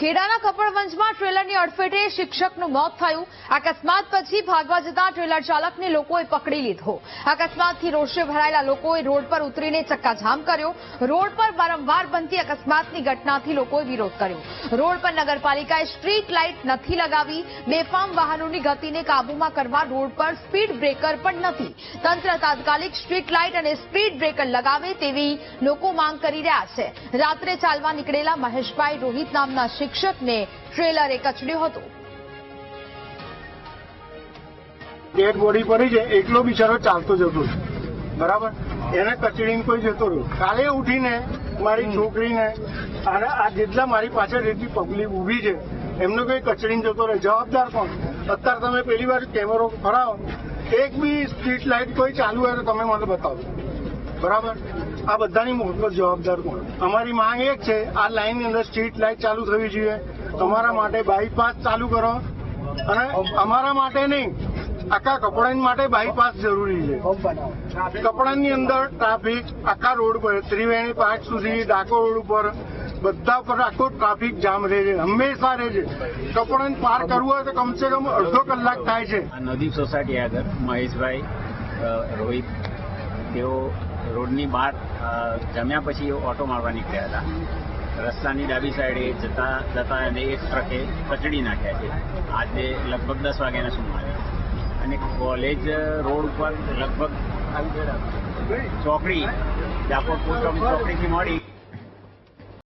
ખેડાના કપડવંજમાં ટ્રેલરની અડફેટે શિક્ષકનું મોત થયું. અકસ્માત પછી ભાગવા જતા ટ્રેલર ચાલકને લોકોએ પકડી લીધો. અકસ્માતથી રોષે ભરાયેલા લોકોએ રોડ પર ઉતરીને ચક્કાજામ કર્યો. રોડ પર વારંવાર બનતી અકસ્માતની ઘટનાથી લોકોએ વિરોધ કર્યો. રોડ પર નગરપાલિકાએ સ્ટ્રીટ લાઇટ નથી લગાવી. બેફામ વાહનોની ગતિને કાબૂમાં કરવા રોડ પર સ્પીડ બ્રેકર પણ નથી. તંત્ર તાત્કાલિક સ્ટ્રીટ લાઇટ અને સ્પીડ બ્રેકર લગાવે તેવી લોકો માંગ કરી રહ્યા છે. રાત્રે ચાલવા નીકળેલા મહેશભાઈ રોહિત નામના શિક્ષકને ટ્રેલરે કચડ્યો હતો. ડેડ બોડી પડી છે એકલો બિચારો ચાલતો જતો બરાબર? એને કચડીને કોઈ જતો રહ્યો. કાલે ઉઠીને મારી છોકરીને અને આ જેટલા મારી પાછળ જેટલી પબ્લિક ઊભી છે એમનો કોઈ કચડીને જતો રહે જવાબદાર કોણ? અત્યારે તમે પહેલી વાર કેમેરો ફરાવો. એક બી સ્ટ્રીટ લાઇટ કોઈ ચાલુ હોય તો તમે મને બતાવો. બરાબર? આ બધાની મોટો જવાબદાર કોણ? અમારી માંગ એક છે, આ લાઈનની અંદર સ્ટ્રીટ લાઇટ ચાલુ થવી જોઈએ. તમારા માટે બાયપાસ ચાલુ કરો. અને અમારા માટે નહીં, આખા કપડાની માટે બાયપાસ જરૂરી છે. કપડાની અંદર ટ્રાફિક આખા રોડ પર, ત્રિવેણી પાર્ક સુધી, ડાકો રોડ ઉપર, બધા પર આખો ટ્રાફિક જામ રહે છે, હંમેશા રહે છે. કપડાને પાર કરવું હોય તો કમસે કમ અડધો કલાક થાય છે. આ નદીપ સોસાયટી આગળ મહેશભાઈ રોહિત, તેઓ રોડની બહાર જમ્યા પછી ઓટો મારવા નીકળ્યા હતા. રસ્તાની ડાબી સાઈડે જતા જતા અને એક ટ્રકે કચડી નાખ્યા છે. આજે લગભગ દસ વાગ્યાના સુમારે. અને કોલેજ રોડ ઉપર લગભગ ચોકડી ડાકોર ચોકડીથી મળી